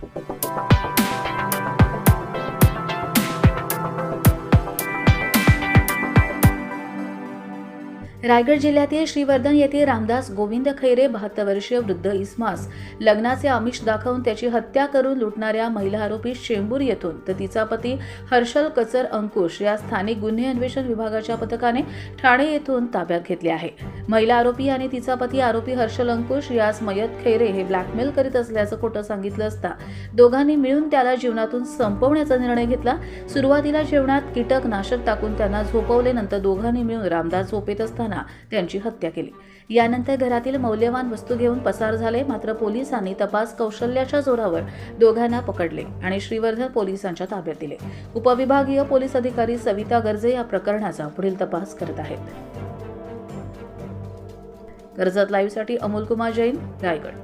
Thank you. Raigad जिल्ह्यातील श्रीवर्धन येथील रामदास गोविंद खैरे बहात्तर वर्षीय वृद्ध इस्मास लग्नाचे आमिष दाखवून त्याची हत्या करून लुटणाऱ्या महिला आरोपी शेंबूर येथून तर तिचा पती हर्षल कचर अंकुश या स्थानिक गुन्हे अन्वेषण विभागाच्या पथकाने ठाणे येथून ताब्यात घेतले आहे. महिला आरोपी आणि तिचा पती आरोपी हर्षल अंकुश यास मयत खैरे हे ब्लॅकमेल करीत असल्याचं खोटं सांगितलं असता दोघांनी मिळून त्याला जीवनातून संपवण्याचा निर्णय घेतला. सुरुवातीला जेवणात कीटकनाशक टाकून त्यांना झोपवले नंतर दोघांनी मिळून रामदास झोपेत असताना त्यांची हत्या केली. यानंतर घरातील मौल्यवान वस्तू घेऊन पसार झाले मात्र पोलिसांनी तपास कौशल्याच्या जोरावर दोघांना पकडले आणि श्रीवर्धन पोलिसांच्या ताब्यात दिले. उपविभागीय पोलीस अधिकारी सविता गर्जे या प्रकरणाचा पुढील तपास करत आहेत. कर्जत लाईव्हसाठी अमोल कुमार जैन रायगड.